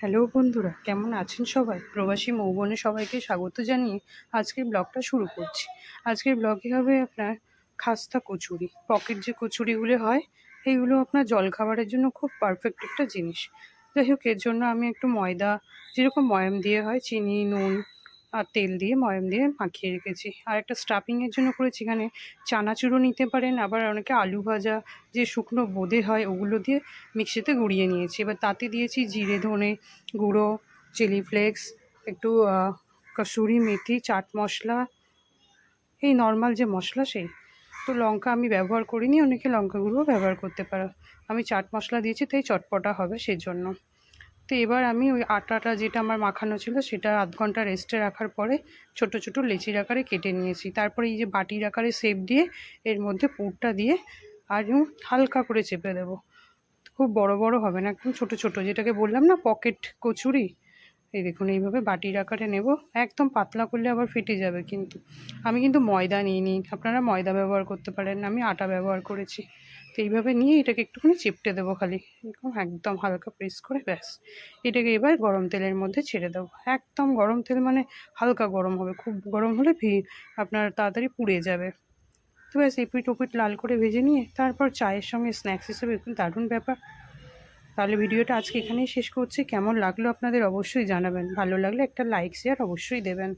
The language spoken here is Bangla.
হ্যালো বন্ধুরা, কেমন আছেন সবাই? প্রবাসী মৌবনে সবাইকে স্বাগত জানিয়ে আজকের ব্লগটা শুরু করছি। আজকের ব্লগে হবে আপনার খাস্তা কচুরি। পকেট যে কচুরিগুলো হয়, এইগুলো আপনার জলখাবারের জন্য খুব পারফেক্ট একটা জিনিস। যাই হোক, এর জন্য আমি একটু ময়দা, যেরকম ময়াম দিয়ে হয়, চিনি, নুন আর তেল দিয়ে, ময়ম দিয়ে মাখিয়ে রেখেছি। আর একটা স্টাফিংয়ের জন্য করেছি এখানে। চানাচুরও নিতে পারেন, আবার অনেকে আলু ভাজা, যে শুকনো বোঁদে হয়, ওগুলো দিয়ে মিক্সিতে গুঁড়িয়ে নিয়েছি। এবার তাতে দিয়েছি জিরে, ধনে গুঁড়ো চিলি ফ্লেক্স একটু কসুরি মেথি, চাট মশলা। এই নর্মাল যে মশলা সেই। তো লঙ্কা আমি ব্যবহার করিনি, অনেকে লঙ্কা গুঁড়োও ব্যবহার করতে পারো। আমি চাট মশলা দিয়েছি, তাই চটপটা হবে সেজন্য। তো এবার আমি ওই আটাটা যেটা আমার মাখানো ছিল সেটা আধ ঘণ্টা রেস্টে রাখার পরে ছোট ছোট লেচির আকারে কেটে নিয়েছি। তারপরে এই যে বাটির আকারে সেপ দিয়ে এর মধ্যে পুরটা দিয়ে আর হালকা করে চেপে দেবো। খুব বড় বড় হবে না, একদম ছোট ছোট, যেটাকে বললাম না পকেট কচুরি? এই দেখুন, এইভাবে বাটির আকারে নেব। একদম পাতলা করলে আবার ফেটে যাবে কিন্তু। আমি কিন্তু ময়দা নিয়ে নিই আপনারা ময়দা ব্যবহার করতে পারেন। আমি আটা ব্যবহার করেছি। তো এইভাবে নিয়ে এটাকে একটুখানি চিপটে দেবো খালি। এরকম একদম হালকা প্রেস করে ব্যাস। এটাকে এবার গরম তেলের মধ্যে ছেড়ে দেবো। একদম গরম তেল মানে হালকা গরম হবে। খুব গরম হলে ভি আপনার তাড়াতাড়ি পুড়ে যাবে। তো ব্যাস এপিট ওপিট লাল করে ভেজে নিয়ে তারপর চায়ের সঙ্গে স্ন্যাক্স হিসেবে দারুণ ব্যাপার। তাহলে ভিডিওটা আজকে এখানেই শেষ করছি। কেমন লাগল আপনাদের অবশ্যই জানাবেন। ভালো লাগলে একটা লাইক শেয়ার অবশ্যই দেবেন।